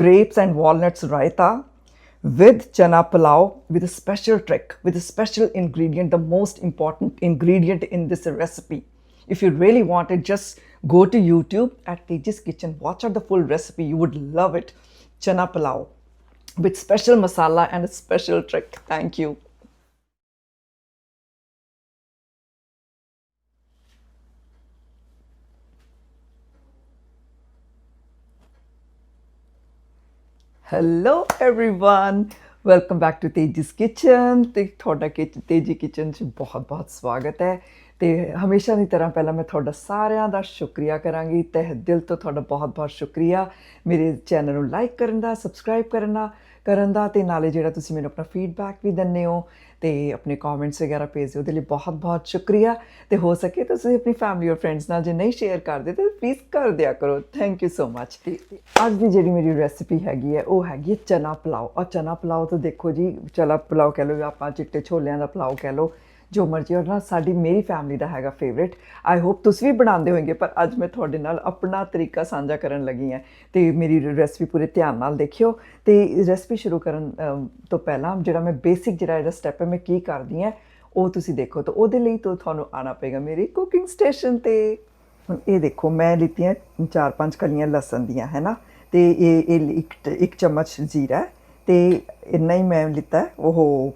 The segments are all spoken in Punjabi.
grapes and walnuts raita with chana pulao with a special trick, with a special ingredient, the most important ingredient in this recipe. If you really want it, just go to YouTube at Tejas Kitchen. Watch out the full recipe. You would love it. Chana pulao with special masala and a special trick. Thank you. hello everyone welcome back to Teji's kitchen ਤੇ ਤੁਹਾਡਾ ਕਿ ਤੇਜੀ ਕਿਚਨ 'ਚ ਬਹੁਤ-ਬਹੁਤ ਸਵਾਗਤ ਹੈ ਤੇ ਹਮੇਸ਼ਾ ਦੀ ਤਰ੍ਹਾਂ ਪਹਿਲਾਂ ਮੈਂ ਤੁਹਾਡਾ ਸਾਰਿਆਂ ਦਾ ਸ਼ੁਕਰੀਆ ਕਰਾਂਗੀ ਤਹਿ ਦਿਲ ਤੋਂ ਤੁਹਾਡਾ ਬਹੁਤ-ਬਹੁਤ ਸ਼ੁਕਰੀਆ ਮੇਰੇ ਚੈਨਲ ਨੂੰ ਲਾਈਕ ਕਰਨ ਦਾ ਸਬਸਕ੍ਰਾਈਬ ਕਰਨ ਦਾ ਕਰਨ ਦਾ ਤੇ ਨਾਲੇ ਜਿਹੜਾ ਤੁਸੀਂ ਮੈਨੂੰ ਆਪਣਾ ਫੀਡਬੈਕ ਵੀ ਦਿੰਦੇ ਹੋ ਤੇ ਆਪਣੇ ਕਮੈਂਟਸ ਵਗੈਰਾ ਭੇਜਦੇ ਹੋ ਉਹਦੇ ਲਈ ਬਹੁਤ-ਬਹੁਤ ਸ਼ੁਕਰੀਆ। ਤੇ ਹੋ ਸਕੇ ਤਾਂ ਤੁਸੀਂ ਆਪਣੀ ਫੈਮਿਲੀ ਔਰ ਫਰੈਂਡਸ ਨਾਲ ਜੇ ਨਹੀਂ ਸ਼ੇਅਰ ਕਰਦੇ ਤਾਂ ਪਲੀਜ਼ ਕਰ ਦਿਆ ਕਰੋ। ਥੈਂਕ ਯੂ ਸੋ ਮੱਚ ਅੱਜ ਦੀ ਜਿਹੜੀ ਮੇਰੀ ਰੈਸਿਪੀ ਹੈਗੀ ਹੈ ਉਹ ਹੈਗੀ ਹੈ ਚਨਾ ਪਲਾਓ। ਔਰ ਚਨਾ ਪਲਾਓ ਤਾਂ ਦੇਖੋ ਜੀ ਚਲਾ ਪਲਾਓ ਕਹਿ ਲਓ ਆਪਾਂ ਚਿੱਟੇ ਛੋਲਿਆਂ ਦਾ ਪਲਾਓ ਕਹਿ ਲਓ। ਜੋ ਮਰਜ਼ੀ ਔਰ ਨਾ ਸਾਡੀ ਮੇਰੀ ਫੈਮਿਲੀ ਦਾ ਹੈਗਾ ਫੇਵਰਿਟ ਆਈ ਹੋਪ ਤੁਸੀਂ ਵੀ ਬਣਾਉਂਦੇ ਹੋਵੋਗੇ, ਪਰ ਅੱਜ ਮੈਂ ਤੁਹਾਡੇ ਨਾਲ ਆਪਣਾ ਤਰੀਕਾ ਸਾਂਝਾ ਕਰਨ ਲੱਗੀ ਹਾਂ। ਤੇ ਮੇਰੀ ਰੈਸਪੀ ਪੂਰੇ ਧਿਆਨ ਨਾਲ ਦੇਖਿਓ। ਤੇ ਰੈਸਪੀ ਸ਼ੁਰੂ ਕਰਨ ਤੋਂ ਪਹਿਲਾਂ ਜਿਹੜਾ ਮੈਂ ਬੇਸਿਕ ਜਿਹੜਾ ਇਹਦਾ ਸਟੈਪ ਹੈ, ਮੈਂ ਕੀ ਕਰਦੀ ਹਾਂ, ਉਹ ਤੁਸੀਂ ਦੇਖੋ। ਤਾਂ ਉਹਦੇ ਲਈ ਤਾਂ ਤੁਹਾਨੂੰ ਆਣਾ ਪਏਗਾ ਮੇਰੀ ਕੁਕਿੰਗ ਸਟੇਸ਼ਨ ਤੇ। ਹੁਣ ਇਹ ਦੇਖੋ, ਮੈਂ ਲਿੱਤੀਆਂ ਚਾਰ ਪੰਜ ਕਲੀਆਂ ਲਸਣ ਦੀਆਂ ਹੈ ਨਾ ਤੇ ਇਹ ਇਹ ਇੱਕ ਚਮਚ ਜੀਰਾ ਹੈ। ਤੇ ਇੰਨਾ ਹੀ ਮੈਂ ਲਿੱਤਾ ਉਹ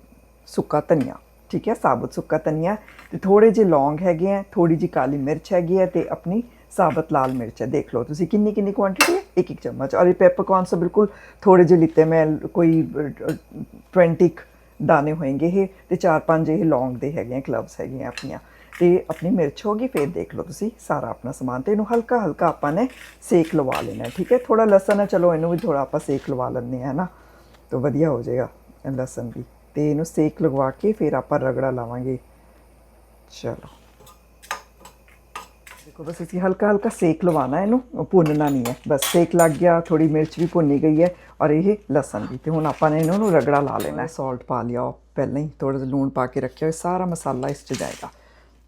ਸੁੱਕਾ ਧਨੀਆ। ਠੀਕ ਹੈ ਸਾਬਤ ਸੁੱਕਾ ਧਨੀਆ ਤੇ ਥੋੜੇ ਜਿਹੇ ਲੌਂਗ ਹੈਗੇ ਆ ਥੋੜੀ ਜਿਹੀ ਕਾਲੀ ਮਿਰਚ ਹੈਗੀ ਹੈ ਤੇ ਆਪਣੀ ਸਾਬਤ ਲਾਲ ਮਿਰਚ ਹੈ ਦੇਖ ਲਓ ਤੁਸੀਂ ਕਿੰਨੀ ਕਿੰਨੀ ਕੁਆਂਟੀਟੀ ਹੈ ਇੱਕ ਇੱਕ ਚਮਚ। ਔਰ ਇਹ ਪੈਪਰਕॉर्न ਸੇ ਬਿਲਕੁਲ ਥੋੜੇ ਜਿਹੇ ਲਿੱਤੇ ਮੈਂ ਕੋਈ ਅ, 20 ਦਾਣੇ ਹੋਣਗੇ ਇਹ ਤੇ ਚਾਰ ਪੰਜ ਇਹ ਲੌਂਗ ਦੇ ਹੈਗੇ ਆ ਹੈਗੇ ਆ ਆਪਣੀਆਂ। ਤੇ ਆਪਣੀ ਮਿਰਚ ਹੋ ਗਈ ਫਿਰ ਦੇਖ ਲਓ ਤੁਸੀਂ ਸਾਰਾ ਆਪਣਾ ਸਮਾਨ ਤੇ ਇਹਨੂੰ ਹਲਕਾ ਹਲਕਾ ਆਪਾਂ ਨੇ ਸੇਕ ਲਵਾ ਲੈਣਾ ਠੀਕ ਹੈ? ਥੋੜਾ ਲਸਣ ਹੈ ਚਲੋ ਇਹਨੂੰ ਵੀ ਥੋੜਾ ਆਪਾਂ ਸੇਕ ਲਵਾ ਲੈਂਦੇ ਹਾਂ ਨਾ? ਤਾਂ ਵਧੀਆ ਹੋ ਜਾਏਗਾ ਲਸਣ ਵੀ। ਤੇ ਇਹਨੂੰ ਸੇਕ ਲਗਵਾ ਕੇ ਫਿਰ ਆਪਾਂ ਰਗੜਾ ਲਾਵਾਂਗੇ। ਚਲੋ। ਦੇਖੋ, ਬਸ ਅਸੀਂ ਹਲਕਾ ਹਲਕਾ ਸੇਕ ਲਵਾਣਾ ਇਹਨੂੰ। ਭੁੰਨਣਾ ਨਹੀਂ ਹੈ। ਬਸ ਸੇਕ ਲੱਗ ਗਿਆ ਥੋੜੀ ਮਿਰਚ ਵੀ ਭੁੰਨੀ ਗਈ ਹੈ ਔਰ ਇਹ ਲਸਣ ਵੀ ਤੇ ਹੁਣ ਆਪਾਂ ਨੇ ਇਹਨਾਂ ਨੂੰ ਰਗੜਾ ਲਾ ਲੈਣਾ ਹੈ। ਸਾਲਟ ਪਾ ਲਿਆ ਪਹਿਲਾਂ ਹੀ। ਥੋੜਾ ਜਿਹਾ ਲੂਣ ਪਾ ਕੇ ਰੱਖਿਆ ਹੋਇਆ। ਸਾਰਾ ਮਸਾਲਾ ਇਸ 'ਚ ਜਾਏਗਾ।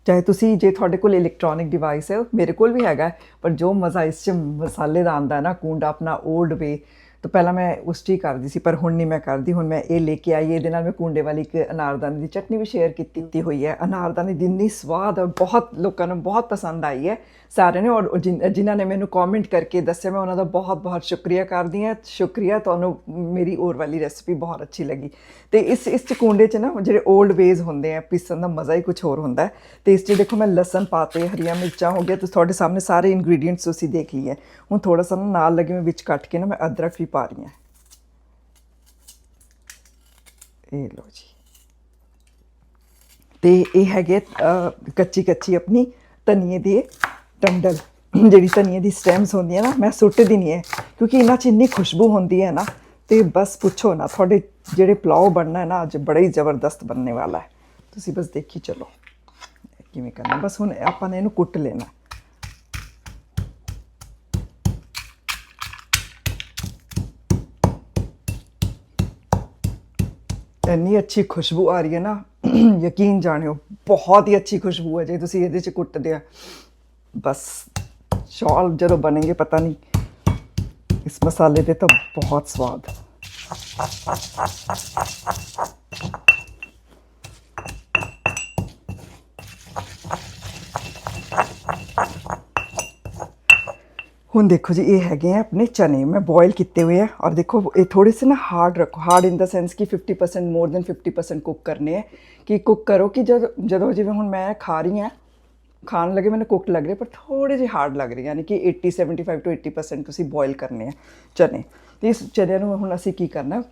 ਚਾਹੇ ਤੁਸੀਂ, ਜੇ ਤੁਹਾਡੇ ਕੋਲ ਇਲੈਕਟ੍ਰੋਨਿਕ ਡਿਵਾਈਸ ਹੈ ਮੇਰੇ ਕੋਲ ਵੀ ਹੈਗਾ ਪਰ ਜੋ ਮਜ਼ਾ ਇਸ 'ਚ ਮਸਾਲੇ ਦਾ ਆਉਂਦਾ ਨਾ, ਕੁੰਡਾ ਆਪਣਾ 올ਡ ਵੇ ਤਾਂ ਪਹਿਲਾਂ ਮੈਂ ਉਸ ਹੀ ਕਰਦੀ ਸੀ ਪਰ ਹੁਣ ਨਹੀਂ ਮੈਂ ਕਰਦੀ। ਹੁਣ ਮੈਂ ਇਹ ਲੈ ਕੇ ਆਈ ਇਹਦੇ ਨਾਲ ਮੈਂ ਕੁੰਡੇ ਵਾਲੀ ਇੱਕ ਅਨਾਰਦਾਨੇ ਦੀ ਚਟਨੀ ਵੀ ਸ਼ੇਅਰ ਕੀਤੀ ਹੋਈ ਹੈ। ਅਨਾਰਦਾਨੇ ਦੀ ਇੰਨੀ ਸਵਾਦ ਹੈ ਬਹੁਤ ਲੋਕਾਂ ਨੂੰ ਬਹੁਤ ਪਸੰਦ ਆਈ ਹੈ। ਸਾਰਿਆਂ ਨੇ ਔਰ ਜਿਨ- ਜਿਨ੍ਹਾਂ ਨੇ ਮੈਨੂੰ ਕਮੈਂਟ ਕਰਕੇ ਦੱਸਿਆ ਮੈਂ ਉਹਨਾਂ ਦਾ ਬਹੁਤ ਬਹੁਤ ਸ਼ੁਕਰੀਆ ਕਰਦੀ ਹਾਂ। ਸ਼ੁਕਰੀਆ ਤੁਹਾਨੂੰ ਮੇਰੀ ਹੋਰ ਵਾਲੀ ਰੈਸਪੀ ਬਹੁਤ ਅੱਛੀ ਲੱਗੀ। ਤੇ ਇਸ ਇਸ ਚ ਕੁੰਡੇ ਚ ਨਾ ਜਿਹੜੇ 올ਡ ਵੇਜ਼ ਹੁੰਦੇ ਆ ਪੀਸਣ ਦਾ ਮਜ਼ਾ ਹੀ ਕੁਝ ਹੋਰ ਹੁੰਦਾ ਤੇ ਇਸ ਚ ਦੇਖੋ ਮੈਂ ਲਸਣ ਪਾਤੇ ਹਰੀਆਂ ਮਿਰਚਾਂ ਹੋ ਗਿਆ ਤੇ ਤੁਹਾਡੇ ਸਾਹਮਣੇ ਸਾਰੇ ਇੰਗਰੀਡੀਅੰਟਸ ਤੁਸੀਂ ਦੇਖ ਲਈ ਹੈ ਹੁਣ ਥੋੜਾ ਸਾ ਨਾਲ ਲੱਗੇ ਮੈਂ ਵਿੱਚ ਕੱਟ ਕੇ ਨਾ ਮੈਂ ਅਦਰਕ ਵੀ ਪਾ ਰਹੀ ਇਹ ਲੋ ਜੀ ਤੇ ਇਹ ਹੈਗੇ ਕੱਚੀ ਕੱਚੀ ਆਪਣੀ ਧਨੀਏ ਦੇ ਟੰਡਲ ਜਿਹੜੀ ਧਨੀਏ ਦੀ ਸਟੈਮਸ ਹੁੰਦੀਆਂ ਨਾ ਮੈਂ ਸੁੱਟਦੀ ਨਹੀਂ ਹੈ ਕਿਉਂਕਿ ਇਹਨਾਂ 'ਚ ਇੰਨੀ ਖੁਸ਼ਬੂ ਹੁੰਦੀ ਹੈ ਨਾ ਤੇ ਬਸ ਪੁੱਛੋ ਨਾ ਤੁਹਾਡੇ ਜਿਹੜੇ ਪਲਾਓ ਬਣਨਾ ਹੈ ਨਾ ਅੱਜ ਬੜਾ ਹੀ ਜ਼ਬਰਦਸਤ ਬਣਨੇ ਵਾਲਾ ਹੈ ਤੁਸੀਂ ਬਸ ਦੇਖੀ ਚਲੋ ਕਿਵੇਂ ਕਰਨਾ ਬਸ ਹੁਣ ਆਪਾਂ ਨੇ ਇਹਨੂੰ ਕੁੱਟ ਲੈਣਾ ਇੰਨੀ ਅੱਛੀ ਖੁਸ਼ਬੂ ਆ ਰਹੀ ਹੈ ਨਾ, ਯਕੀਨ ਜਾਣਿਓ, ਬਹੁਤ ਹੀ ਅੱਛੀ ਖੁਸ਼ਬੂ ਹੈ ਜੇ ਤੁਸੀਂ ਇਹਦੇ ਚ ਕੁੱਟਦੇ ਆ। ਬਸ, ਸ਼ੌਲ ਜਦੋਂ ਬਣेंगे ਪਤਾ ਨਹੀਂ, ਇਸ ਮਸਾਲੇ ਦੇ ਤਾਂ ਬਹੁਤ ਸਵਾਦ। ਹੁਣ ਦੇਖੋ ਜੀ, ਇਹ ਹੈਗੇ ਆ ਆਪਣੇ ਚਨੇ। ਮੈਂ ਬੋਇਲ ਕੀਤੇ ਹੋਏ ਆ। ਔਰ ਦੇਖੋ, ਇਹ ਥੋੜੇ ਸੇ ਨਾ ਹਾਰਡ ਰੱਖੋ। ਹਾਰਡ ਇਨ ਦਾ ਸੈਂਸ ਕਿ 50% ਮੋਰ ਦੈਨ 50% ਕੁੱਕ ਕਰਨੇ ਆ। ਕਿ ਕੁੱਕ ਕਰੋ ਕਿ ਜਦ, ਜਦੋਂ ਜਿਵੇਂ ਹੁਣ ਮੈਂ ਖਾ ਰਹੀ ਆ, ਖਾਣ ਲੱਗੇ ਮੈਨੂੰ ਕੁੱਕ ਲੱਗ ਰਹੇ, ਪਰ ਥੋੜੇ ਜਿਹੇ ਹਾਰਡ ਲੱਗ ਰਹੇ ਯਾਨੀ ਕਿ 80 75 ਤੋਂ 80% ਤੁਸੀਂ ਬੋਇਲ ਕਰਨੇ ਆ ਚਨੇ। ਤੇ ਇਸ ਚਨਿਆਂ ਨੂੰ ਹੁਣ ਅਸੀਂ ਕੀ ਕਰਨਾ?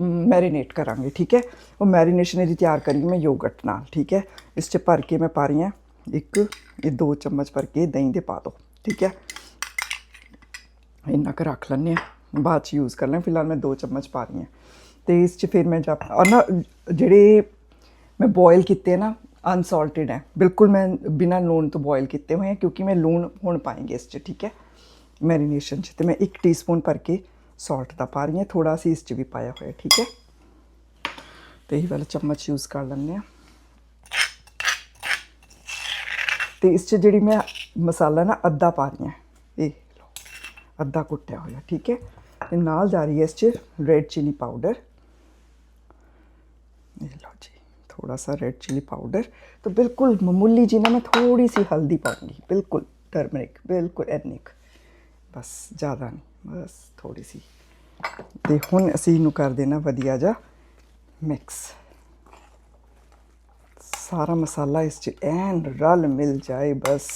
ਮੈਰੀਨੇਟ ਕਰਾਂਗੇ, ਠੀਕ ਹੈ? ਉਹ ਮੈਰੀਨੇਸ਼ਨ ਇਹਦੀ ਤਿਆਰ ਕਰੀ ਮੈਂ ਯੋਗਰਟ ਨਾਲ, ਠੀਕ ਹੈ? ਇਸ ਚ ਭਰ ਕੇ ਮੈਂ ਪਾ ਰਹੀ ਹਾਂ ਇੱਕ, ਇਹ ਦੋ ਚਮਚ ਭਰ ਕੇ ਦਹੀਂ ਦੇ ਪਾ ਦਿਓ ਠੀਕ ਹੈ? ਇੰਨਾ ਕੁ ਰੱਖ ਲੈਂਦੇ ਹਾਂ। ਬਾਅਦ ਚ ਯੂਜ਼ ਕਰ ਲਾਂ ਫਿਲਹਾਲ ਮੈਂ ਦੋ ਚਮਚ ਪਾ ਰਹੀ ਹਾਂ। ਤੇ ਇਸ ਚ ਫਿਰ ਮੈਂ ਜਾ ਔਰ ਨਾ, ਜਿਹੜੇ ਮੈਂ ਬੋਇਲ ਕੀਤੇ ਨਾ ਅਨਸਾਲਟਡ ਹੈ। ਬਿਲਕੁਲ ਮੈਂ ਬਿਨਾਂ ਲੂਣ ਤੋਂ ਬੋਇਲ ਕੀਤੇ ਹੋਏ ਆ, ਕਿਉਂਕਿ ਮੈਂ ਲੂਣ ਹੁਣ ਪਾਏਂਗੇ ਇਸ ਚ, ਠੀਕ ਹੈ? ਮੈਰੀਨੇਸ਼ਨ ਚ। ਤੇ ਮੈਂ 1 ਟੀਸਪੂਨ ਭਰ ਕੇ ਸਾਲਟ ਦਾ ਪਾ ਰਹੀ ਹਾਂ। ਥੋੜਾ ਅਸੀਂ ਇਸ ਚ ਵੀ ਪਾਇਆ ਹੋਇਆ, ਠੀਕ ਹੈ? ਤੇ ਇਹ ਵਾਲਾ ਚਮਚ ਯੂਜ਼ ਕਰ ਲੈਂਦੇ ਆ ਤੇ ਇਸ ਚ ਜਿਹੜੀ ਮੈਂ ਮਸਾਲਾ ਨਾ, ਅੱਧਾ ਪਾ ਰਹੀ ਹਾਂ। ਇਹ ਅੱਧਾ ਕੁੱਟਿਆ ਹੋਇਆ, ਠੀਕ ਹੈ? ਤੇ ਨਾਲ ਜਾ ਰਹੀ ਹੈ ਇਸ 'ਚ ਰੈੱਡ ਚਿਲੀ ਪਾਊਡਰ ਇਹ ਲਓ ਜੀ ਥੋੜਾ ਸਾ ਰੈੱਡ ਚਿਲੀ ਪਾਊਡਰ ਤਾਂ ਬਿਲਕੁਲ ਮਾਮੂਲੀ ਜੀ ਨਾ, ਮੈਂ ਥੋੜੀ ਸੀ ਹਲਦੀ ਪਾਉਂਗੀ। ਬਿਲਕੁਲ ਟਰਮਰਿਕ ਬਿਲਕੁਲ ਐਥਨਿਕ ਬਸ, ਜ਼ਿਆਦਾ ਨਹੀਂ, ਬਸ ਥੋੜੀ ਸੀ। ਤੇ ਹੁਣ ਅਸੀਂ ਇਹਨੂੰ ਕਰ ਦੇਣਾ ਵਧੀਆ ਜਾ ਮਿਕਸ ਸਾਰਾ ਮਸਾਲਾ ਇਸ ਚ ਐਨ ਰਲ ਮਿਲ ਜਾਏ, ਬਸ।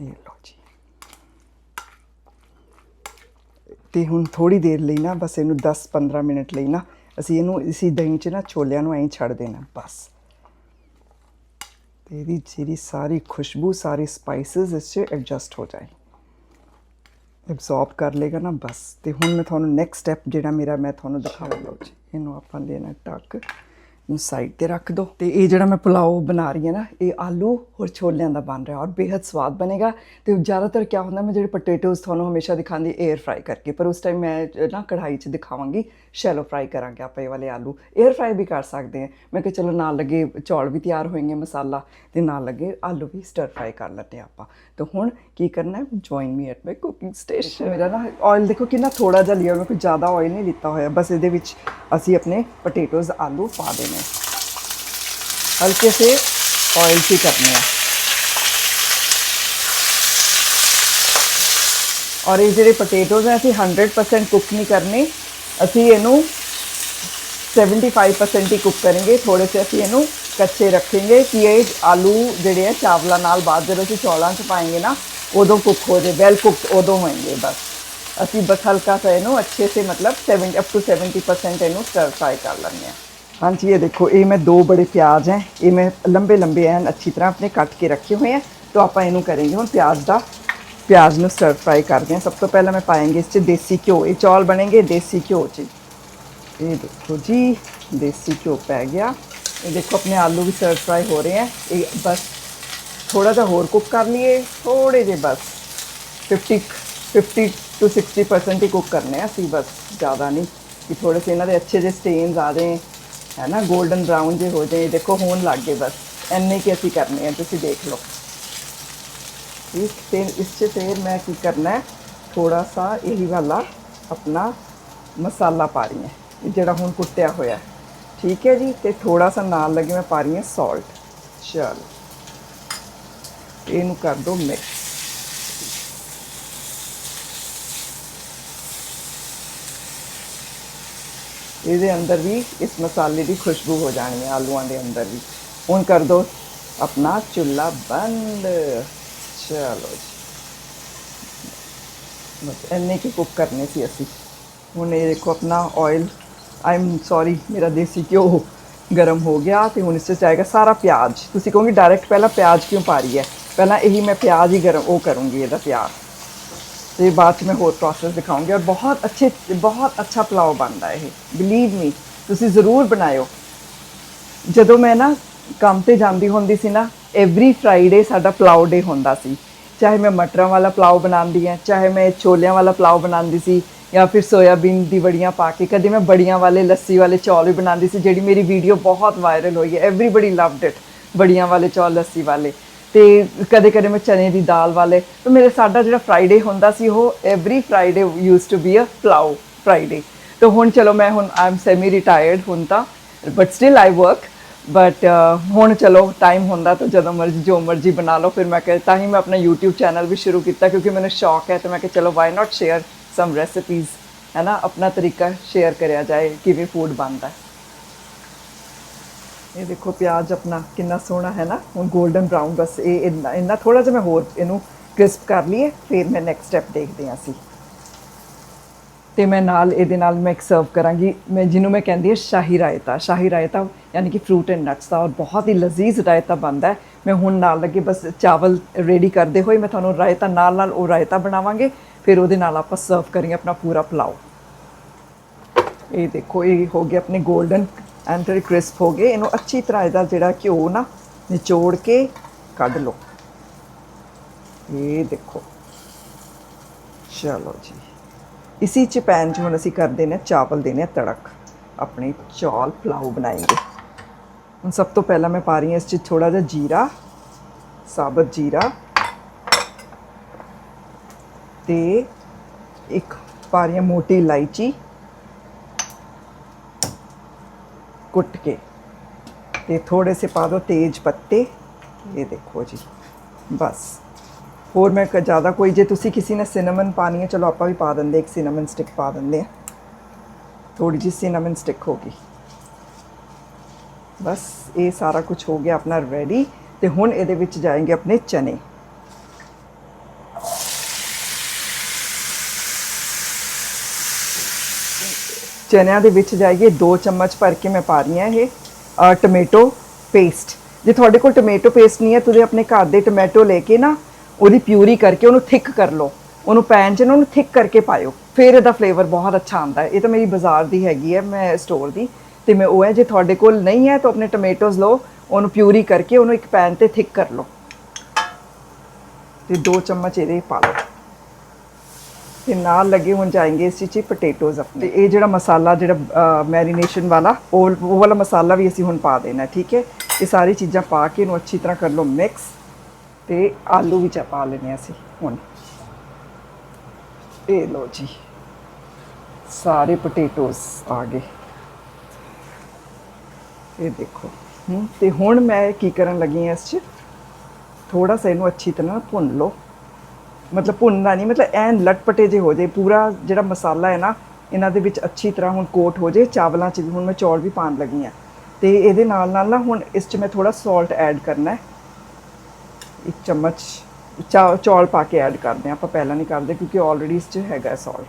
ਇਹ ਲੋ ਜੀ। ਤੇ ਹੁਣ ਥੋੜੀ ਦੇਰ ਲਈ ਨਾ, ਬਸ ਇਹਨੂੰ 10-15 ਮਿੰਟ ਲਈ ਨਾ, ਅਸੀਂ ਇਹਨੂੰ ਇਸੀ ਦਹੀਂ 'ਚ ਨਾ ਛੋਲਿਆਂ ਨੂੰ ਐਂ ਛੱਡ ਦੇਣਾ, ਬਸ। ਤੇ ਇਹਦੀ ਜਿਹੜੀ ਸਾਰੀ ਖੁਸ਼ਬੂ, ਸਾਰੇ ਸਪਾਈਸਸ ਇਸ 'ਚ ਐਡਜਸਟ ਹੋ ਜਾਏ। ਐਬਜ਼ੌਰਬ ਕਰ ਲੇਗਾ ਨਾ, ਬਸ। ਤੇ ਹੁਣ ਮੈਂ ਤੁਹਾਨੂੰ ਨੈਕਸਟ ਸਟੈਪ ਜਿਹੜਾ ਮੇਰਾ, ਮੈਂ ਤੁਹਾਨੂੰ ਦਿਖਾਵਾਂਗਾ ਜੀ ਇਹਨੂੰ ਆਪਾਂ ਲੈਣਾ ਟੱਕ। ਨੂੰ ਸਾਈਡ ਤੇ ਰੱਖ ਦਿਓ ਤੇ ਇਹ ਜਿਹੜਾ ਮੈਂ ਪੁਲਾਓ ਬਣਾ ਰਹੀ ਹਾਂ ਨਾ, ਇਹ ਆਲੂ ਹੋਰ ਛੋਲਿਆਂ ਦਾ ਬਣ ਰਿਹਾ ਔਰ ਬੇहद ਸਵਾਦ ਬਣੇਗਾ। ਤੇ ਜ਼ਿਆਦਾਤਰ ਕੀ ਹੁੰਦਾ, ਮੈਂ ਜਿਹੜੇ ਪੋਟੇਟੋਸ ਤੁਹਾਨੂੰ ਹਮੇਸ਼ਾ ਦਿਖਾਉਂਦੀ 에ਅਰ ਫਰਾਈ ਕਰਕੇ। ਪਰ ਉਸ ਟਾਈਮ ਮੈਂ ਨਾ ਕੜਾਈ 'ਚ ਦਿਖਾਵਾਂਗੀ ਸ਼ੈਲੋ ਫਰਾਈ ਕਰਾਂਗੇ ਆਪਾਂ ਇਹ ਵਾਲੇ ਆਲੂ। 에ਅਰ ਫਰਾਈ ਵੀ ਕਰ ਸਕਦੇ ਹਾਂ। ਮੈਂ ਕਿਹਾ ਚਲੋ ਨਾਲ ਲੱਗੇ ਚੌਲ ਵੀ ਤਿਆਰ ਹੋਏਗੇ, ਮਸਾਲਾ, ਤੇ ਨਾਲ ਲੱਗੇ ਆਲੂ ਵੀ ਸਟਰ ਫਰਾਈ ਕਰ ਲੈਂਦੇ ਆਪਾਂ। ਤੇ ਹੁਣ ਕੀ ਕਰਨਾ ਹੈ? Join me at my cooking station ਮੇਰਾ ਨਾ ਆਇਲ ਦੇਖੋ ਕਿੰਨਾ ਥੋੜਾ ਜਿਹਾ ਲਿਆ, ਮੈਂ ਕੋਈ ਜ਼ਿਆਦਾ ਆਇਲ ਨਹੀਂ ਲਿੱਤਾ ਹੋਇਆ। ਬਸ ਇਹਦੇ ਵਿੱਚ ਅਸੀਂ ਆਪਣੇ ਪੋਟੇਟੋਸ ਆਲੂ ਪਾ ਦੇਣੇ। ਹਲਕੇ ਸੇ ਆਇਲ 'ਚ ਹੀ ਕਰਨੇ ਆ ਔਰ ਇਹ ਜਿਹੜੇ ਪੋਟੇਟੋਜ਼ ਹੈ, ਅਸੀਂ 100% ਕੁੱਕ ਨਹੀਂ ਕਰਨੇ। ਅਸੀਂ ਇਹਨੂੰ 75% ਹੀ ਕੁੱਕ ਕਰਾਂਗੇ। ਥੋੜੇ ਸੇ ਅਸੀਂ ਇਹਨੂੰ ਕੱਚੇ ਰੱਖਾਂਗੇ ਕਿ ਇਹ ਆਲੂ ਜਿਹੜੇ ਆ ਚਾਵਲਾਂ ਨਾਲ ਬਾਅਦ ਜਦੋਂ ਅਸੀਂ ਚੌਲਾਂ 'ਚ ਪਾएंगे ਨਾ, ਉਦੋਂ ਕੁੱਕ ਹੋ ਜਾਏ। ਵੈਲ ਕੁੱਕਡ ਉਦੋਂ ਹੋਣਗੇ ਬਸ। ਅਸੀਂ ਬਸ ਹਲਕਾ ਸਾ ਇਹਨੂੰ ਅੱਛੇ ਸੇ ਮਤਲਬ 70 ਅਪ ਟੂ 70% ਇਹਨੂੰ ਸਟਰ ਫਰਾਈ ਕਰ ਲੈਂਦੇ ਹਾਂ। ਹਾਂਜੀ, ਇਹ ਦੇਖੋ, ਇਹ ਮੈਂ ਦੋ ਬੜੇ ਪਿਆਜ਼ ਹੈ। ਇਹ ਮੈਂ ਲੰਬੇ ਲੰਬੇ ਐਨ ਅੱਛੀ ਤਰ੍ਹਾਂ ਆਪਣੇ ਕੱਟ ਕੇ ਰੱਖੇ ਹੋਏ हैं तो ਆਪਾਂ ਇਹਨੂੰ ਕਰਾਂਗੇ ਹੁਣ ਪਿਆਜ਼ ਦਾ। ਪਿਆਜ਼ ਨੂੰ ਸਟਰ ਫਰਾਈ ਕਰਦੇ ਹਾਂ। ਸਭ ਤੋਂ ਪਹਿਲਾਂ ਮੈਂ ਪਾਏਂਗੇ ਇਸ 'ਚ ਦੇਸੀ ਘਿਓ। ਇਹ ਚੌਲ ਬਣੇਗੇ ਦੇਸੀ ਘਿਓ 'ਚ। ਇਹ ਦੇਖੋ ਜੀ, ਦੇਸੀ ਘਿਓ ਪੈ ਗਿਆ। ਇਹ ਦੇਖੋ, ਆਪਣੇ ਆਲੂ ਵੀ ਸਟਰ ਫਰਾਈ ਹੋ ਰਹੇ ਹੈ। ਇਹ ਬਸ ਥੋੜਾ ਜਿਹਾ ਹੋਰ ਕੁੱਕ ਕਰ ਲਈਏ। ਥੋੜੇ ਜਿਹੇ ਬਸ। 50 50 ਟੂ 60% ਹੀ ਕੁੱਕ ਕਰਨੇ ਆ ਸੀ ਬਸ। ਜ਼ਿਆਦਾ ਨਹੀਂ। ਕਿ ਥੋੜੇ ਸੇ ਇਹਨਾਂ ਦੇ ਅੱਛੇ ਜਿਹੇ ਸਟੇਨਸ ਆ ਜਾਣ। ਹੈ ਨਾ 골ਡਨ ਬ੍ਰਾਊਨ ਜੇ ਹੋ ਜਾਏ, ਦੇਖੋ ਹੋਣ ਲੱਗ ਗਏ ਬਸ। ਇੰਨੇ ਕਿ ਅਸੀਂ ਕਰਨੇ ਆ, ਤੁਸੀਂ ਦੇਖ ਲਓ। ਇਸ ਫਿਰ ਇਸ 'ਚ ਫਿਰ ਮੈਂ ਕੀ ਕਰਨਾ ਹੈ ਥੋੜਾ ਸਾ ਇਹੀ ਵਾਲਾ ਆਪਣਾ ਮਸਾਲਾ ਪਾ ਰਹੀ ਹਾਂ ਜਿਹੜਾ ਹੁਣ ਕੁੱਟਿਆ ਹੋਇਆ ਠੀਕ ਹੈ ਜੀ, ਤੇ ਥੋੜਾ ਸਾ ਨਾਲ ਲੱਗੇ ਮੈਂ ਪਾ ਰਹੀ ਹਾਂ ਸਾਲਟ ਚਲ। ਇਹਨੂੰ ਕਰ ਦੋ ਮਿਕਸ ਇਹਦੇ ਅੰਦਰ ਵੀ ਇਸ ਮਸਾਲੇ ਦੀ ਖੁਸ਼ਬੂ ਹੋ ਜਾਣੀ ਹੈ ਆਲੂਆਂ ਦੇ ਅੰਦਰ ਵੀ। ਹੁਣ ਕਰ ਦੋ ਆਪਣਾ ਚੁੱਲ੍ਹਾ ਬੰਦ। ਚਲੋ ਜੀ। ਬਸ ਇੰਨੇ ਕੀ ਕੁੱਕ ਕਰਨੇ ਸੀ ਅਸੀਂ। ਹੁਣ ਇਹ ਦੇਖੋ ਆਪਣਾ ਆਇਲ ਆਈ ਐਮ ਸੌਰੀ ਮੇਰਾ ਦੇਸੀ ਘਿਓ ਗਰਮ ਹੋ ਗਿਆ ਤੇ ਹੁਣ ਇਸ 'ਚ ਜਾਏਗਾ ਸਾਰਾ ਪਿਆਜ਼। ਤੁਸੀਂ ਕਹੋਗੇ ਡਾਇਰੈਕਟ ਪਹਿਲਾਂ ਪਿਆਜ਼ ਕਿਉਂ ਪਾ ਰਹੀ ਹੈ? ਪਹਿਲਾਂ ਇਹੀ ਮੈਂ ਪਿਆਜ਼ ਹੀ ਗਰਮ, ਉਹ ਕਰੂੰਗੀ ਇਹਦਾ ਪਿਆਜ਼। ਤੇ ਬਾਅਦ ਚ ਮੈਂ ਹੋਰ ਪ੍ਰੋਸੈਸ ਦਿਖਾਉਂਗੀ ਔਰ ਬਹੁਤ ਅੱਛੇ ਬਹੁਤ ਅੱਛਾ ਪਲਾਓ ਬਣਦਾ ਇਹ ਬਲੀਵ ਮੀ ਤੁਸੀਂ ਜ਼ਰੂਰ ਬਣਾਇਓ ਜਦੋਂ ਮੈਂ ਨਾ ਕੰਮ ਤੇ ਜਾਂਦੀ ਹੁੰਦੀ ਸੀ ਨਾ ਐਵਰੀ ਫਰਾਈਡੇ ਸਾਡਾ ਪਲਾਓ ਡੇ ਹੁੰਦਾ ਸੀ ਚਾਹੇ ਮੈਂ ਮਟਰਾਂ ਵਾਲਾ ਪਲਾਓ ਬਣਾਉਂਦੀ ਹਾਂ ਚਾਹੇ ਮੈਂ ਛੋਲਿਆਂ ਵਾਲਾ ਪਲਾਓ ਬਣਾਉਂਦੀ ਸੀ ਜਾਂ ਫਿਰ ਸੋਇਆਬੀਨ ਦੀ ਬੜੀਆਂ ਪਾ ਕੇ ਕਦੇ ਮੈਂ ਬੜੀਆਂ ਵਾਲੇ ਲੱਸੀ ਵਾਲੇ ਚੌਲ ਵੀ ਬਣਾਉਂਦੀ ਸੀ ਜਿਹੜੀ ਮੇਰੀ ਵੀਡੀਓ ਬਹੁਤ ਵਾਇਰਲ ਹੋਈ ਹੈ ਐਵਰੀਬਡੀ ਲਵਡ ਇਟ ਬੜੀਆਂ ਵਾਲੇ ਚੌਲ ਲੱਸੀ ਵਾਲੇ ਤੇ ਕਦੇ ਕਦੇ ਮੈਂ ਚਨੇ ਦੀ ਦਾਲ ਵਾਲੇ, ਤੇ ਮੇਰੇ ਸਾਡਾ ਜਿਹੜਾ ਫਰਾਈਡੇ ਹੁੰਦਾ ਸੀ, ਉਹ every Friday used to be a pulao Friday ਤੇ ਹੁਣ ਚਲੋ ਮੈਂ ਹੁਣ ਆਈ ਐਮ ਸੈਮੀ ਰਿਟਾਇਰਡ ਹੁਣ ਤਾਂ but still I work but ਹੁਣ ਚਲੋ ਟਾਈਮ ਹੁੰਦਾ ਤਾਂ ਜਦੋਂ ਮਰਜ਼ੀ, ਜੋ ਮਰਜ਼ੀ ਬਣਾ ਲਓ, ਫਿਰ ਮੈਂ ਕਿਹਾ, ਤਾਂ ਹੀ ਮੈਂ ਆਪਣਾ YouTube ਚੈਨਲ ਵੀ ਸ਼ੁਰੂ ਕੀਤਾ, ਕਿਉਂਕਿ ਮੈਨੂੰ ਸ਼ੌਕ ਹੈ ਤੇ ਮੈਂ ਕਿਹਾ ਚਲੋ why not share some recipes ਹੈ ਨਾ, ਆਪਣਾ ਤਰੀਕਾ ਸ਼ੇਅਰ ਕਰਿਆ ਜਾਏ, ਕਿਵੇਂ ਫੂਡ ਬਣਦਾ ਹੈ। ਇਹ ਦੇਖੋ ਪਿਆਜ਼ ਆਪਣਾ ਕਿੰਨਾ ਸੋਹਣਾ ਹੈ ਨਾ, ਹੁਣ 골ਡਨ ਬ੍ਰਾਊਨ ਬਸ ਇਹ ਇੰਨਾ ਇੰਨਾ ਥੋੜਾ ਜਿਹਾ ਮੈਂ ਹੋਰ ਇਹਨੂੰ ਕ੍ਰਿਸਪ ਕਰ ਲਈਏ, ਫਿਰ ਮੈਂ ਨੈਕਸਟ ਸਟੈਪ ਦੇਖਦੇ ਹਾਂ ਅਸੀਂ। ਤੇ ਮੈਂ ਨਾਲ ਇਹਦੇ ਨਾਲ ਮੈਂ ਸਰਵ ਕਰਾਂਗੀ। ਮੈਂ ਜਿਹਨੂੰ ਮੈਂ ਕਹਿੰਦੀ ਹਾਂ ਸ਼ਾਹੀ ਰਾਇਤਾ। ਸ਼ਾਹੀ ਰਾਇਤਾ ਯਾਨੀ ਕਿ ਫਰੂਟ ਐਂਡ ਨਟਸ ਦਾ ਔਰ ਬਹੁਤ ਹੀ ਲਜ਼ੀਜ਼ ਰਾਇਤਾ ਬਣਦਾ ਹੈ। ਮੈਂ ਹੁਣ ਨਾਲ ਲੱਗੇ ਬਸ ਚਾਵਲ ਰੈਡੀ ਕਰਦੇ ਹੋਏ ਮੈਂ ਤੁਹਾਨੂੰ ਰਾਇਤਾ ਨਾਲ ਨਾਲ ਉਹ ਰਾਇਤਾ ਬਣਾਵਾਂਗੇ। ਫਿਰ ਉਹਦੇ ਨਾਲ ਆਪਾਂ ਸਰਵ ਕਰਾਂਗੇ ਆਪਣਾ ਪੂਰਾ ਪਲਾਓ। ਇਹ ਦੇਖੋ, ਇਹ ਹੋ ਗਿਆ ਆਪਣੇ 골ਡਨ ਐਂਡ ਥੋੜੇ ਕ੍ਰਿਸਪ ਹੋ ਗਏ। ਇਹਨੂੰ ਅੱਛੀ ਤਰ੍ਹਾਂ ਇਹਦਾ ਜਿਹੜਾ ਘਿਓ ਨਾ ਨਿਚੋੜ ਕੇ ਕੱਢ ਲਓ। ਇਹ ਦੇਖੋ। ਚਲੋ ਜੀ। ਇਸੀ ਚ ਪੈਨ ਚ ਹੁਣ ਅਸੀਂ ਕਰ ਦੇਣੇ ਚਾਵਲ ਦੇਣੇ ਆ ਤੜਕ। ਆਪਣੇ ਚੌਲ ਪਲਾਓ ਬਣਾਏਂਗੇ। ਹੁਣ ਸਭ ਤੋਂ ਪਹਿਲਾਂ ਮੈਂ ਪਾ ਰਹੀ ਹਾਂ ਇਸ ਚ ਥੋੜਾ ਜਿਹਾ ਜੀਰਾ, ਸਾਬਤ ਜੀਰਾ ਤੇ ਇੱਕ ਪਾ ਰਹੀ ਹਾਂ ਮੋਟੀ ਇਲਾਇਚੀ। ਕੁੱਟ ਕੇ ਤੇ ਥੋੜੇ ਸੇ ਪਾ ਦੋ ਤੇਜ ਪੱਤੇ ਇਹ ਦੇਖੋ ਜੀ ਬਸ ਹੋਰ ਮੈਂ ਕ- ਜ਼ਿਆਦਾ ਕੋਈ ਜੇ ਤੁਸੀਂ ਕਿਸੇ ਨੇ ਸਿਨਮਨ ਪਾਣੀ ਹੈ ਚਲੋ ਆਪਾਂ ਵੀ ਪਾ ਦਿੰਦੇ ਇੱਕ ਸਿਨਮਨ ਸਟਿਕ ਪਾ ਦਿੰਦੇ ਆ ਥੋੜੀ ਜਿਹੀ ਸਿਨਮਨ ਸਟਿਕ ਹੋ ਗਈ ਬਸ ਇਹ ਸਾਰਾ ਕੁਝ ਹੋ ਗਿਆ ਆਪਣਾ ਰੈਡੀ ਤੇ ਹੁਣ ਇਹਦੇ ਵਿੱਚ ਜਾਏंगे ਆਪਣੇ ਚਨੇ ਚਨਿਆਂ ਦੇ ਵਿੱਚ ਜਾਏਗੀ 2 ਚਮਚ ਭਰ ਕੇ ਮੈਂ ਪਾ ਰਹੀ ਹਾਂ ਇਹ ਅ, ਟੋਮੇਟੋ ਪੇਸਟ ਜੇ ਤੁਹਾਡੇ ਕੋਲ ਟੋਮੇਟੋ ਪੇਸਟ ਨਹੀਂ ਹੈ ਤੁਸੀਂ ਆਪਣੇ ਘਰ ਦੇ ਟੋਮੇਟੋ ਲੈ ਕੇ ਨਾ ਉਹਦੀ ਪਿਊਰੀ ਕਰਕੇ ਉਹਨੂੰ ਥਿਕ ਕਰ ਲਓ। ਉਹਨੂੰ ਪੈਨ 'ਚ ਨਾ ਉਹਨੂੰ ਥਿਕ ਕਰਕੇ ਪਾਇਓ। ਫਿਰ ਇਹਦਾ ਫਲੇਵਰ ਬਹੁਤ ਅੱਛਾ ਆਉਂਦਾ ਹੈ। ਇਹ ਤਾਂ ਮੇਰੀ ਬਾਜ਼ਾਰ ਦੀ ਹੈਗੀ ਹੈ ਮੈਂ ਸਟੋਰ ਦੀ। ਤੇ ਮੈਂ ਉਹ ਹੈ ਜੇ ਤੁਹਾਡੇ ਕੋਲ ਨਹੀਂ ਹੈ ਤਾਂ ਆਪਣੇ ਟੋਮੇਟੋਜ਼ ਲਓ ਉਹਨੂੰ ਪਿਊਰੀ ਕਰਕੇ ਉਹਨੂੰ ਇੱਕ ਪੈਨ ਤੇ ਥਿਕ ਕਰ ਲਓ। ਤੇ 2 ਚਮਚ ਇਹਦੇ ਪਾ ਲਓ। ਤੇ ਨਾਲ ਲੱਗੇ ਹੁਣ ਜਾਏंगे ਇਸ 'ਚ ਪੋਟੇਟੋਜ਼ ਆਪਣੇ। ਇਹ ਜਿਹੜਾ ਮਸਾਲਾ ਜਿਹੜਾ ਮੈਰੀਨੇਸ਼ਨ ਵਾਲਾ, ਉਹ ਉਹ ਵਾਲਾ ਮਸਾਲਾ ਵੀ ਅਸੀਂ ਹੁਣ ਪਾ ਦੇਣਾ, ਠੀਕ ਹੈ? ਇਹ ਸਾਰੀ ਚੀਜ਼ਾਂ ਪਾ ਕੇ ਇਹਨੂੰ ਅੱਛੀ ਤਰ੍ਹਾਂ ਕਰ ਲਓ ਮਿਕਸ ਤੇ ਆਲੂ ਵੀ ਪਾ ਲੈਣੇ ਅਸੀਂ ਹੁਣ। ਇਹ ਲਓ ਜੀ, ਸਾਰੇ ਪੋਟੇਟੋਜ਼ ਆ ਗਏ। ਇਹ ਦੇਖੋ, ਹੂੰ, ਤੇ ਹੁਣ ਮੈਂ ਕੀ ਕਰਨ ਲੱਗੀ ਹਾਂ ਇਸ 'ਚ? ਥੋੜਾ ਸਾ ਇਹਨੂੰ ਅੱਛੀ ਤਰ੍ਹਾਂ ਭੁੰਨ ਲਓ। ਮਤਲਬ ਭੁੰਨਦਾ ਨਹੀਂ, ਮਤਲਬ ਐਨ ਲਟਪਟੇ ਜੇ ਹੋ ਜਾਏ ਪੂਰਾ ਜਿਹੜਾ ਮਸਾਲਾ ਹੈ ਨਾ, ਇਹਨਾਂ ਦੇ ਵਿੱਚ ਅੱਛੀ ਤਰ੍ਹਾਂ ਹੁਣ ਕੋਟ ਹੋ ਜਾਏ ਚਾਵਲਾਂ 'ਚ ਵੀ ਹੁਣ ਮੈਂ ਚੌਲ ਵੀ ਪਾਣ ਲੱਗੀ ਆ ਤੇ ਇਹਦੇ ਨਾਲ ਨਾਲ ਨਾ ਹੁਣ ਇਸ 'ਚ ਮੈਂ ਥੋੜਾ ਸਾਲਟ ਐਡ ਕਰਨਾ ਹੈ। ਇੱਕ ਚਮਚ ਚਾ- ਚੌਲ ਪਾ ਕੇ ਐਡ ਕਰਦੇ ਹਾਂ, ਆਪਾਂ ਪਹਿਲਾਂ ਨਹੀਂ ਕਰਦੇ ਕਿਉਂਕਿ ਆਲਰੇਡੀ ਇਸ 'ਚ ਹੈਗਾ ਸਾਲਟ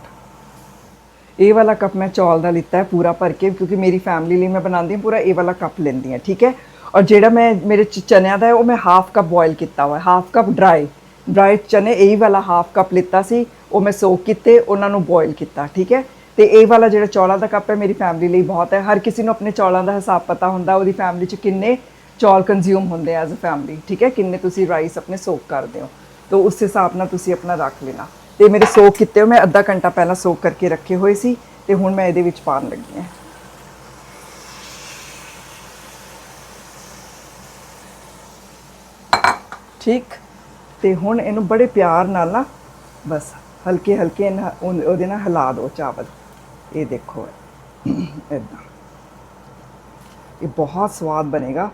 ਇਹ ਵਾਲਾ ਕੱਪ ਮੈਂ ਚੌਲ ਦਾ ਲਿੱਤਾ ਹੈ ਪੂਰਾ ਭਰ ਕੇ, ਕਿਉਂਕਿ ਮੇਰੀ ਫੈਮਿਲੀ ਲਈ ਮੈਂ ਬਣਾਉਂਦੀ ਹਾਂ, ਪੂਰਾ ਇਹ ਵਾਲਾ ਕੱਪ ਲੈਂਦੀ ਹਾਂ, ਠੀਕ ਹੈ? ਔਰ ਜਿਹੜਾ ਮੈਂ, ਮੇਰੇ ਚ- ਚਨਿਆਂ ਦਾ ਹੈ, ਉਹ ਮੈਂ ਹਾਫ ਕੱਪ ਬੋਇਲ ਕੀਤਾ ਹੋਇਆ ਹਾਫ ਕੱਪ ਡਰਾਈ ਡਰਾਈ ਚਨੇ ਇਹ ਵਾਲਾ ਹਾਫ ਕੱਪ ਲਿੱਤਾ ਸੀ, ਉਹ ਮੈਂ ਸੋਕ ਕੀਤੇ, ਉਹਨਾਂ ਨੂੰ ਬੋਇਲ ਕੀਤਾ, ਠੀਕ ਹੈ? ਤੇ ਇਹ ਵਾਲਾ ਜਿਹੜਾ ਚੌਲਾਂ ਦਾ ਕੱਪ ਹੈ, ਮੇਰੀ ਫੈਮਿਲੀ ਲਈ ਬਹੁਤ ਹੈ। ਹਰ ਕਿਸੇ ਨੂੰ ਆਪਣੇ ਚੌਲਾਂ ਦਾ ਹਿਸਾਬ ਪਤਾ ਹੁੰਦਾ, ਉਹਦੀ ਫੈਮਿਲੀ ਚ ਕਿੰਨੇ ਚੌਲ ਕੰਜ਼ਿਊਮ ਹੁੰਦੇ ਐਜ਼ ਅ ਫੈਮਿਲੀ ਠੀਕ ਹੈ? ਕਿੰਨੇ ਤੁਸੀਂ ਰਾਈਸ ਆਪਣੇ ਸੋਕ ਕਰਦੇ ਹੋ। ਤਾਂ ਉਸ ਹਿਸਾਬ ਨਾਲ ਤੁਸੀਂ ਆਪਣਾ ਰੱਖ ਲੈਣਾ। ਤੇ ਮੇਰੇ ਸੋਕ ਕੀਤੇ ਹੋ ਮੈਂ ਅੱਧਾ ਘੰਟਾ ਪਹਿਲਾਂ ਸੋਕ ਕਰਕੇ ਰੱਖੇ ਹੋਏ ਸੀ, ਤੇ ਹੁਣ ਮੈਂ ਇਹਦੇ ਵਿੱਚ ਪਾਉਣ ਲੱਗੀ ਹਾਂ। ਠੀਕ? ਤੇ ਹੁਣ ਇਹਨੂੰ ਬੜੇ ਪਿਆਰ ਨਾਲ ਨਾ ਬਸ ਹਲਕੇ ਹਲਕੇ ਇਹਨਾਂ- ਉਹਦੇ ਨਾਲ ਹਿਲਾ ਦਿਓ ਚਾਵਲ। ਇਹ ਦੇਖੋ ਇਦਾਂ ਇਹ ਬਹੁਤ ਸਵਾਦ ਬਣੇਗਾ।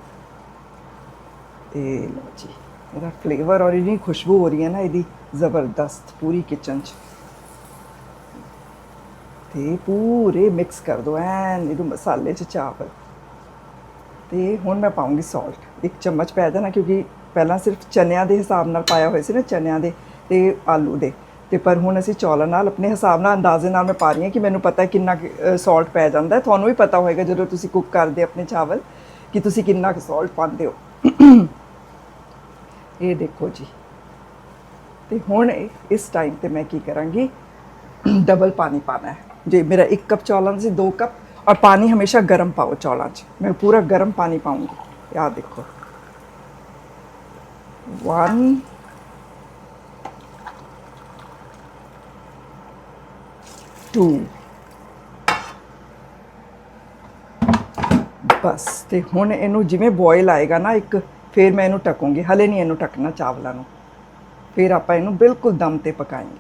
ਇਹ ਲਓ ਜੀ, ਇਹਦਾ ਫਲੇਵਰ ਔਰ ਇਹਦੀ ਖੁਸ਼ਬੂ ਹੋ ਰਹੀ ਹੈ ਨਾ ਇਹਦੀ ਜ਼ਬਰਦਸਤ ਪੂਰੀ ਕਿਚਨ 'ਚ। ਤੇ ਪੂਰੇ ਮਿਕਸ ਕਰ ਦੋ, ਐਨ ਇਹਨੂੰ ਮਸਾਲੇ 'ਚ ਚਾਵਲ। ਤੇ ਹੁਣ ਮੈਂ ਪਾਉਂਗੀ ਸਾਲਟ ਇੱਕ ਚਮਚ ਪੈ ਜਾਣਾ ਕਿਉਂਕਿ ਪਹਿਲਾਂ ਸਿਰਫ ਚਨਿਆਂ ਦੇ ਹਿਸਾਬ ਨਾਲ ਪਾਇਆ ਹੋਇਆ ਸੀ ਨਾ, ਚਨਿਆਂ ਦੇ ਤੇ ਆਲੂ ਦੇ। ਤੇ ਪਰ ਹੁਣ ਅਸੀਂ ਚੌਲਾਂ ਨਾਲ ਆਪਣੇ ਹਿਸਾਬ ਨਾਲ, ਅੰਦਾਜ਼ੇ ਨਾਲ ਮੈਂ ਪਾ ਰਹੀ ਹਾਂ ਕਿ ਮੈਨੂੰ ਪਤਾ ਹੈ ਕਿੰਨਾ ਸਾਲਟ ਪੈ ਜਾਂਦਾ ਤੁਹਾਨੂੰ ਵੀ ਪਤਾ ਹੋਏਗਾ ਜਦੋਂ ਤੁਸੀਂ ਕੁੱਕ ਕਰਦੇ ਆਪਣੇ ਚਾਵਲ ਕਿ ਤੁਸੀਂ ਕਿੰਨਾ ਕੁ ਸਾਲਟ ਪਾਉਂਦੇ ਹੋ। ਇਹ ਦੇਖੋ ਜੀ। ਤੇ ਹੁਣ ਇਸ ਟਾਈਮ ਤੇ ਮੈਂ ਕੀ ਕਰਾਂਗੀ? ਡਬਲ ਪਾਣੀ ਪਾਣਾ ਹੈ। ਜੇ ਮੇਰਾ 1 ਕੱਪ ਚੌਲਾਂ ਦਾ ਸੀ 2 ਕੱਪ ਔਰ ਪਾਣੀ ਹਮੇਸ਼ਾ ਗਰਮ ਪਾਓ ਚੌਲਾਂ 'ਚ। ਮੈਂ ਪੂਰਾ ਗਰਮ ਪਾਣੀ ਪਾਉਂਗੀ। ਯਾਦ ਦੇਖੋ। 1 2 ਬਸ, ਤੇ ਹੁਣ ਇਹਨੂੰ ਜਿਵੇਂ ਬੋਇਲ ਆਏਗਾ ਨਾ ਇੱਕ, ਫਿਰ ਮੈਂ ਇਹਨੂੰ ਟਕੂੰਗੀ। ਹਲੇ ਨਹੀਂ ਇਹਨੂੰ ਟਕਣਾ ਚਾਵਲਾਂ ਨੂੰ। ਫਿਰ ਆਪਾਂ ਇਹਨੂੰ ਬਿਲਕੁਲ ਦਮ ਤੇ ਪਕਾਏਂਗੇ।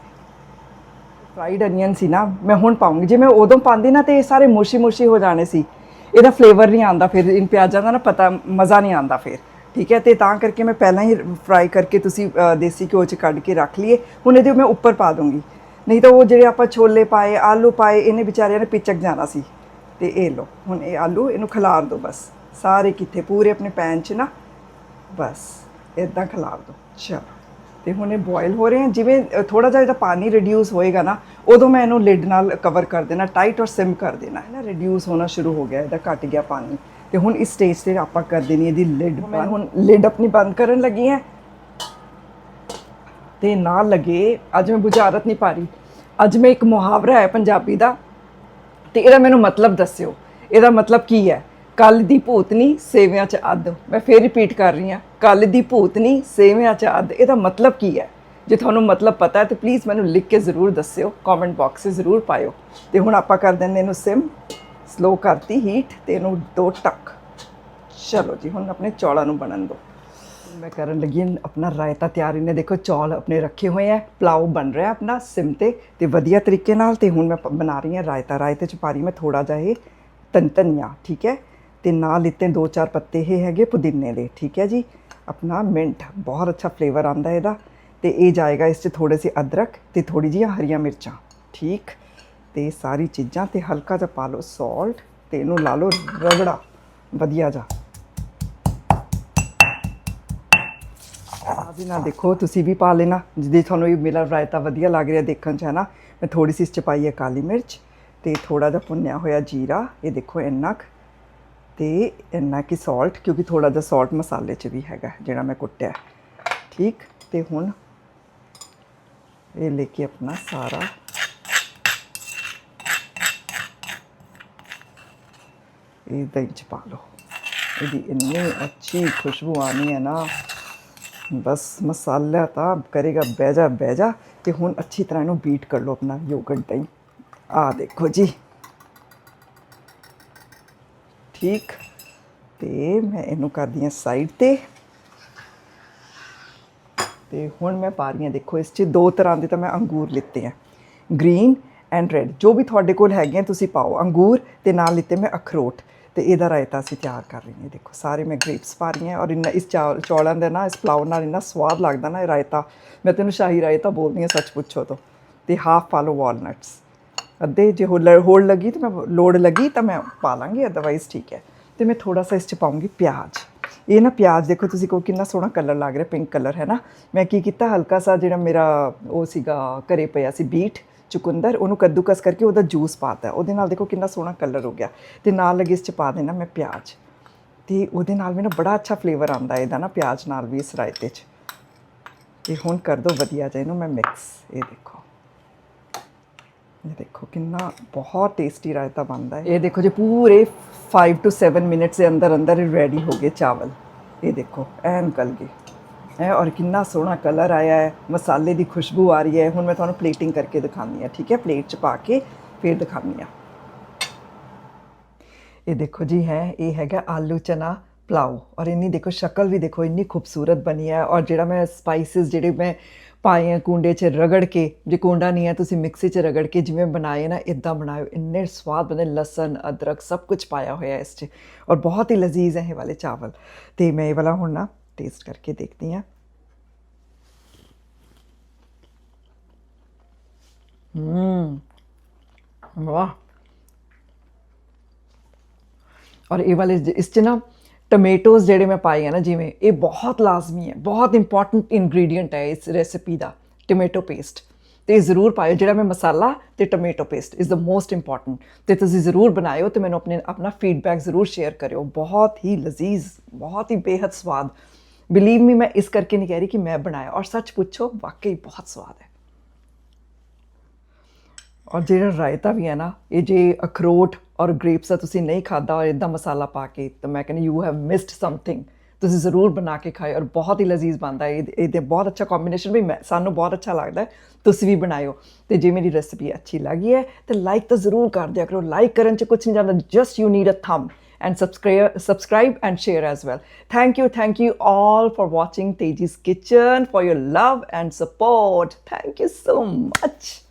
ਫਰਾਈਡ ਅਨੀਅਨ ਸੀ ਨਾ, ਮੈਂ ਹੁਣ ਪਾਉਂਗੀ। ਜੇ ਮੈਂ ਉਦੋਂ ਪਾਉਂਦੀ ਨਾ, ਤੇ ਇਹ ਸਾਰੇ ਮੁਸ਼ੀ ਮੁਸ਼ੀ ਹੋ ਜਾਣੇ ਸੀ। ਇਹਦਾ ਫਲੇਵਰ ਨਹੀਂ ਆਉਂਦਾ ਫਿਰ। ਇਨ ਪਿਆਜ਼ਾਂ ਦਾ ਨਾ ਪਤਾ, ਮਜ਼ਾ ਨਹੀਂ ਆਉਂਦਾ ਫਿਰ। ਠੀਕ ਹੈ, ਤੇ ਤਾਂ ਕਰਕੇ ਮੈਂ ਪਹਿਲਾਂ ਹੀ ਫਰਾਈ ਕਰਕੇ ਤੁਸੀਂ ਦੇਸੀ ਘਿਓ 'ਚ ਕੱਢ ਕੇ ਰੱਖ ਲਈਏ। ਹੁਣ ਇਹਦੇ ਮੈਂ ਉੱਪਰ ਪਾ ਦੂੰਗੀ। ਨਹੀਂ ਤਾਂ ਉਹ ਜਿਹੜੇ ਆਪਾਂ ਛੋਲੇ ਪਾਏ, ਆਲੂ ਪਾਏ, ਇਹਨੇ ਵਿਚਾਰਿਆਂ ਨੇ ਪਿਚਕ ਜਾਣਾ ਸੀ। ਤੇ ਇਹ ਲਓ, ਹੁਣ ਇਹ ਆਲੂ ਇਹਨੂੰ ਖਿਲਾਰ ਦਿਓ ਬਸ। ਸਾਰੇ ਕਿੱਥੇ ਪੂਰੇ ਆਪਣੇ ਪੈਨ 'ਚ ਨਾ। ਬਸ ਇਦਾਂ ਖਿਲਾਰ ਦਿਓ ਚਲੋ, ਤੇ ਹੁਣ ਇਹ ਬੋਇਲ ਹੋ ਰਹੇ ਹਨ ਜਿਵੇਂ ਥੋੜਾ ਜਿਹਾ ਇਹਦਾ ਪਾਣੀ ਰਿਡਿਊਸ ਹੋਏਗਾ ਨਾ, ਉਦੋਂ ਮੈਂ ਇਹਨੂੰ ਲਿਡ ਨਾਲ ਕਵਰ ਕਰ ਦੇਣਾ ਟਾਈਟ ਔਰ ਸਿਮ ਕਰ ਦੇਣਾ। ਹੈ ਨਾ ਰਿਡਿਊਸ ਹੋਣਾ ਸ਼ੁਰੂ ਹੋ ਗਿਆ, ਇਹਦਾ ਘਟ ਗਿਆ ਪਾਣੀ। ਤੇ ਹੁਣ ਇਸ ਸਟੇਜ ਤੇ ਆਪਾਂ ਕਰ ਦੇਣੀ ਇਹਦੀ ਲਿਡ ਮੈਂ ਹੁਣ ਲਿਡ ਆਪਣੀ ਬੰਦ ਕਰਨ ਲੱਗੀ ਹਾਂ। ਤੇ ਨਾਲ ਲੱਗੇ ਅੱਜ ਮੈਂ ਬੁਝਾਰਤ ਨਹੀਂ ਪਾ ਰਹੀ। ਅੱਜ ਮੈਂ ਇੱਕ ਮੁਹਾਵਰਾ ਹੈ ਪੰਜਾਬੀ ਦਾ ਤੇ ਇਹਦਾ ਮੈਨੂੰ ਮਤਲਬ ਦੱਸਿਓ। ਇਹਦਾ ਮਤਲਬ ਕੀ ਹੈ? ਕੱਲ ਦੀ ਭੂਤਨੀ ਸੇਵਿਆਂ ਚ ਅੱਧ। ਮੈਂ ਫੇਰ ਰਿਪੀਟ ਕਰ ਰਹੀ ਹਾਂ ਕੱਲ ਦੀ ਭੂਤਨੀ ਸੇਵਿਆਂ ਚ ਅੱਧ। ਇਹਦਾ ਮਤਲਬ ਕੀ ਹੈ? ਜੇ ਤੁਹਾਨੂੰ ਮਤਲਬ ਪਤਾ ਹੈ ਤਾਂ ਪਲੀਜ਼ ਮੈਨੂੰ ਲਿਖ ਕੇ ਜ਼ਰੂਰ ਦੱਸਿਓ। ਕਮੈਂਟ ਬਾਕਸ 'ਚ ਜ਼ਰੂਰ ਪਾਇਓ। ਤੇ ਹੁਣ ਆਪਾਂ ਕਰ ਦਿੰਦੇ ਇਹਨੂੰ ਸਿਮ ਸਲੋ ਕਰਤੀ ਹੀਟ ਤੇ ਇਹਨੂੰ ਦੋ ਟੱਕ। ਚਲੋ ਜੀ, ਹੁਣ ਆਪਣੇ ਚੌਲਾਂ ਨੂੰ ਬਣਨ ਦਿਓ ਮੈਂ ਕਰਨ ਲੱਗੀ ਹਾਂ ਆਪਣਾ ਰਾਇਤਾ ਤਿਆਰ। ਇਹਨੇ ਦੇਖੋ ਚੌਲ ਆਪਣੇ ਰੱਖੇ ਹੋਏ ਆ, ਪਲਾਓ ਬਣ ਰਿਹਾ ਆਪਣਾ ਸਿਮ ਤੇ ਤੇ ਵਧੀਆ ਤਰੀਕੇ ਨਾਲ ਤੇ ਹੁਣ ਮੈਂ ਬਣਾ ਰਹੀ ਹਾਂ ਰਾਇਤਾ। ਰਾਇਤੇ ਚ ਪਾ ਰਹੀ ਮੈਂ ਥੋੜਾ ਜਿਹਾ ਇਹ ਧਨ ਧਨੀਆ ਠੀਕ ਹੈ? ਤੇ ਨਾਲ ਲਿੱਤੇ ਦੋ ਚਾਰ ਪੱਤੇ ਇਹ ਹੈਗੇ ਪੁਦੀਨੇ ਦੇ, ਠੀਕ ਹੈ ਜੀ? ਆਪਣਾ ਮਿੰਟ, ਬਹੁਤ ਅੱਛਾ ਫਲੇਵਰ ਆਂਦਾ ਇਹਦਾ। ਤੇ ਇਹ ਜਾਏਗਾ ਇਸ ਚ ਥੋੜੇ ਸੇ ਅਦਰਕ ਤੇ ਥੋੜੀ ਜਿਹੀ ਹਰੀਆਂ ਮਿਰਚਾਂ, ਠੀਕ? ਤੇ ਸਾਰੀ ਚੀਜ਼ਾਂ ਤੇ ਹਲਕਾ ਜਿਹਾ ਪਾ ਲਓ ਸਾਲਟ ਤੇ ਇਹਨੂੰ ਲਾ ਲਓ ਰਗੜਾ। ਵਧੀਆ ਜਿਹਾ। ਆਜੀ ਨਾਲ ਦੇਖੋ, ਤੁਸੀਂ ਵੀ ਪਾ ਲੈਣਾ। ਜਿਹਦੇ ਤੁਹਾਨੂੰ ਇਹ ਮੇਰਾ ਰਾਇਤਾ ਵਧੀਆ ਲੱਗ ਰਿਹਾ ਦੇਖਣ ਚ, ਹੈ ਨਾ? ਮੈਂ ਥੋੜੀ ਸੀ ਇਸ ਚ ਪਾਈ ਹੈ ਕਾਲੀ ਮਿਰਚ ਤੇ ਥੋੜਾ ਜਿਹਾ ਭੁੰਨਿਆ ਹੋਇਆ ਜੀਰਾ। ਇਹ ਦੇਖੋ ਇੰਨਾ ਕੁ। ਤੇ ਇੰਨਾ ਕਿ ਸਾਲਟ ਕਿਉਂਕਿ ਥੋੜਾ ਜਿਹਾ ਸਾਲਟ ਮਸਾਲੇ ਚ ਵੀ ਹੈਗਾ, ਜਿਹੜਾ ਮੈਂ ਕੁੱਟਿਆ। ਠੀਕ? ਤੇ ਹੁਣ ਇਹ ਲੈ ਕੇ ਆਪਣਾ ਸਾਰਾ ਇਹ ਦਹੀਂ ਚ ਪਾ ਲਓ। ਇਹਦੀ ਇੰਨੀ ਅੱਛੀ ਖੁਸ਼ਬੂ ਆਣੀ ਹੈ ਨਾ, ਬਸ ਮਸਾਲਾ ਤਾਂ ਕਰੇਗਾ, ਬਹਿ ਜਾ ਬਹਿ ਜਾ ਤੇ ਹੁਣ ਅੱਛੀ ਤਰ੍ਹਾਂ ਇਹਨੂੰ ਬੀਟ ਕਰ ਲਓ ਆਪਣਾ ਯੋਗਰਟ ਦਹੀਂ ਆ ਦੇਖੋ ਜੀ। ਠੀਕ। ਤੇ ਮੈਂ ਇਹਨੂੰ ਕਰਦੀ ਹਾਂ ਸਾਈਡ ਤੇ। ਤੇ ਹੁਣ ਮੈਂ ਪਾ ਰਹੀ ਹਾਂ, ਦੇਖੋ ਇਸ 'ਚ ਦੋ ਤਰ੍ਹਾਂ ਦੇ ਤਾਂ ਮੈਂ ਅੰਗੂਰ ਲਿੱਤੇ ਆ। ਗ੍ਰੀਨ ਐਂਡ ਰੈਡ ਜੋ ਵੀ ਤੁਹਾਡੇ ਕੋਲ ਹੈਗੇ ਆ ਤੁਸੀਂ ਪਾਓ, ਅੰਗੂਰ ਤੇ ਨਾਲ ਲਿੱਤੇ ਮੈਂ ਅਖਰੋਟ। ਤੇ ਇਹਦਾ ਰਾਇਤਾ ਅਸੀਂ ਤਿਆਰ ਕਰ ਰਹੀ ਹਾਂ। ਦੇਖੋ, ਸਾਰੇ ਮੈਂ ਗ੍ਰੇਪਸ ਪਾ ਰਹੀ ਹਾਂ ਔਰ ਇੰਨਾ ਇਸ ਚਾਵਲ ਚੌਲਾਂ ਦੇ ਨਾ, ਇਸ ਪਲਾਉ ਨਾਲ ਇੰਨਾ ਸਵਾਦ ਲੱਗਦਾ ਨਾ ਇਹ ਰਾਇਤਾ। ਮੈਂ ਤੈਨੂੰ ਸ਼ਾਹੀ ਰਾਇਤਾ ਬੋਲਦੀ ਹਾਂ, ਸੱਚ ਪੁੱਛੋ ਤਾਂ। ਤੇ ਹਾਫ ਪਾ ਲਓ ਵਾਲਨਟਸ ਅੱਧੇ ਜੇ ਹੋ ਹੋੜ ਲੱਗੀ ਤਾਂ ਮੈਂ ਲੋੜ ਲੱਗੀ ਤਾਂ ਮੈਂ ਪਾ ਲਾਂਗੀ ਅਦਰਵਾਈਜ਼ ਠੀਕ ਹੈ। ਤੇ ਮੈਂ ਥੋੜਾ ਸਾ ਇਸ ਚ ਪਾਉਂਗੀ ਪਿਆਜ਼। ਇਹ ਨਾ ਪਿਆਜ਼ ਦੇਖੋ, ਤੁਸੀਂ ਕੋ ਕਿੰਨਾ ਸੋਹਣਾ ਕਲਰ ਲੱਗ ਰਿਹਾ ਪਿੰਕ ਕਲਰ ਹੈ ਨਾ? ਮੈਂ ਕੀ ਕੀਤਾ, ਹਲਕਾ ਸਾ ਜਿਹੜਾ ਮੇਰਾ ਉਹ ਸੀਗਾ, ਘਰੇ ਪਿਆ ਸੀ ਬੀਟ। ਚੁਕੰਦਰ, ਉਹਨੂੰ ਕੱਦੂਕਸ ਕਰਕੇ ਉਹਦਾ ਜੂਸ ਪਾਤਾ ਉਹਦੇ ਨਾਲ ਦੇਖੋ ਕਿੰਨਾ ਸੋਹਣਾ ਕਲਰ ਹੋ ਗਿਆ। ਤੇ ਨਾਲ ਲੱਗੇ ਇਸ ਚ ਪਾ ਦੇਣਾ ਮੈਂ ਪਿਆਜ਼। ਤੇ ਉਹਦੇ ਨਾਲ ਵੀ ਨਾ ਬੜਾ ਅੱਛਾ ਫਲੇਵਰ ਆਉਂਦਾ ਇਹਦਾ ਨਾ ਪਿਆਜ਼ ਨਾਲ ਵੀ ਇਸ ਰਾਇਤੇ 'ਚ। ਤੇ ਹੁਣ ਕਰ ਦੋ ਵਧੀਆ ਜਿਹਾ ਇਹਨੂੰ ਮੈਂ ਮਿਕਸ ਇਹ ਦੇਖੋ। ਇਹ ਦੇਖੋ ਕਿੰਨਾ ਬਹੁਤ ਟੇਸਟੀ ਰਾਇਤਾ ਬਣਦਾ ਹੈ। ਇਹ ਦੇਖੋ ਜੇ ਪੂਰੇ 5 ਤੋਂ 7 ਮਿੰਟਸ ਦੇ ਅੰਦਰ ਅੰਦਰ ਰੈਡੀ ਹੋ ਗਏ ਚਾਵਲ। ਇਹ ਦੇਖੋ, ਐਨ ਗਲ ਗਏ। ਹੈ ਔਰ ਕਿੰਨਾ ਸੋਹਣਾ ਕਲਰ ਆਇਆ ਹੈ ਮਸਾਲੇ ਦੀ ਖੁਸ਼ਬੂ ਆ ਰਹੀ ਹੈ ਹੁਣ ਮੈਂ ਤੁਹਾਨੂੰ ਪਲੇਟਿੰਗ ਕਰਕੇ ਦਿਖਾਉਂਦੀ ਹਾਂ ਠੀਕ ਹੈ ਪਲੇਟ 'ਚ ਪਾ ਕੇ ਫਿਰ ਦਿਖਾਉਂਦੀ ਹਾਂ ਇਹ ਦੇਖੋ ਜੀ ਹੈ ਇਹ ਹੈਗਾ ਆਲੂ ਚਨਾ ਪਲਾਓ ਔਰ ਇੰਨੀ ਦੇਖੋ ਸ਼ਕਲ ਵੀ ਦੇਖੋ ਇੰਨੀ ਖੂਬਸੂਰਤ ਬਣੀ ਹੈ ਔਰ ਜਿਹੜਾ ਮੈਂ ਸਪਾਈਸਿਸ ਜਿਹੜੇ ਮੈਂ ਪਾਏ ਆ ਕੁੰਡੇ 'ਚ ਰਗੜ ਕੇ ਜੇ ਕੁੰਡਾ ਨਹੀਂ ਹੈ ਤੁਸੀਂ ਮਿਕਸੀ 'ਚ ਰਗੜ ਕੇ ਜਿਵੇਂ ਬਣਾਏ ਨਾ ਇਦਾਂ ਬਣਾਓ ਇੰਨੇ ਸਵਾਦ ਬਣੇ ਲਸਣ ਅਦਰਕ ਸਭ ਕੁਝ ਪਾਇਆ ਹੋਇਆ ਇਸ 'ਚ ਔਰ ਬਹੁਤ ਹੀ ਲਜ਼ੀਜ਼ ਹੈ ਇਹ ਵਾਲੇ ਚਾਵਲ ਤੇ ਮੈਂ ਇਹ ਵਾਲਾ ਹੁਣ ਨਾ ਟੇਸਟ ਕਰਕੇ ਦੇਖਦੀ ਹਾਂ ਹੂੰ ਵਾਹ ਔਰ ਇਹ ਵਾਲੇ ਜ- ਇਸ ਚ ਨਾ ਟੋਮੇਟੋਜ਼ ਜਿਹੜੇ ਮੈਂ ਪਾਏ ਆ ਨਾ ਜਿਵੇਂ ਇਹ ਬਹੁਤ ਲਾਜ਼ਮੀ ਹੈ ਬਹੁਤ ਇੰਪੋਰਟੈਂਟ ਇਨਗਰੀਡੀਅੰਟ ਹੈ ਇਸ ਰੈਸਿਪੀ ਦਾ ਟੋਮੇਟੋ ਪੇਸਟ ਤੇ ਇਹ ਜ਼ਰੂਰ ਪਾਇਓ ਜਿਹੜਾ ਮੈਂ ਮਸਾਲਾ ਤੇ tomato paste is the most important ਤੇ ਤੁਸੀਂ ਜ਼ਰੂਰ ਬਣਾਇਓ ਤੇ ਮੈਨੂੰ ਆਪਣੇ ਆਪਣਾ ਫੀਡਬੈਕ ਜ਼ਰੂਰ ਸ਼ੇਅਰ ਕਰਿਓ ਬਹੁਤ ਹੀ ਲਜ਼ੀਜ਼ ਬਹੁਤ ਹੀ ਬੇਹੱਦ ਸਵਾਦ ਬਿਲੀਵ ਮੀ ਮੈਂ ਇਸ ਕਰਕੇ ਨਹੀਂ ਕਹਿ ਰਹੀ ਕਿ ਮੈਂ ਬਣਾਇਆ ਔਰ ਸੱਚ ਪੁੱਛੋ ਵਾਕਈ ਬਹੁਤ ਸਵਾਦ ਹੈ ਔਰ ਜਿਹੜਾ ਰਾਇਤਾ ਵੀ ਹੈ ਨਾ ਇਹ ਜੇ ਅਖਰੋਟ ਔਰ ਗ੍ਰੇਪਸ ਦਾ ਤੁਸੀਂ ਨਹੀਂ ਖਾਦਾ ਔਰ ਇਦਾਂ ਮਸਾਲਾ ਪਾ ਕੇ ਤਾਂ ਮੈਂ ਕਹਿੰਦੀ ਯੂ ਹੈਵ ਮਿਸਡ ਸਮਥਿੰਗ ਤੁਸੀਂ ਜ਼ਰੂਰ ਬਣਾ ਕੇ ਖਾਓ ਔਰ ਬਹੁਤ ਹੀ ਲਜ਼ੀਜ਼ ਬਣਦਾ ਹੈ ਇਹਦੇ ਬਹੁਤ ਅੱਛਾ ਕੰਬੀਨੇਸ਼ਨ ਵੀ ਮੈਂ ਸਾਨੂੰ ਬਹੁਤ ਅੱਛਾ ਲੱਗਦਾ ਤੁਸੀਂ ਵੀ ਬਣਾਇਓ ਤੇ ਜੇ ਮੇਰੀ ਰੈਸਪੀ ਅੱਛੀ ਲੱਗੀ ਹੈ ਤੇ ਲਾਈਕ ਤਾਂ ਜ਼ਰੂਰ ਕਰ ਦਿਆ ਕਰੋ ਲਾਈਕ ਕਰਨ ਚ ਕੁਝ ਨਹੀਂ ਜਾਂਦਾ just you need a thumb and subscribe subscribe and share as well. Thank you thank you all for watching teji's kitchen for your love and support. Thank you so much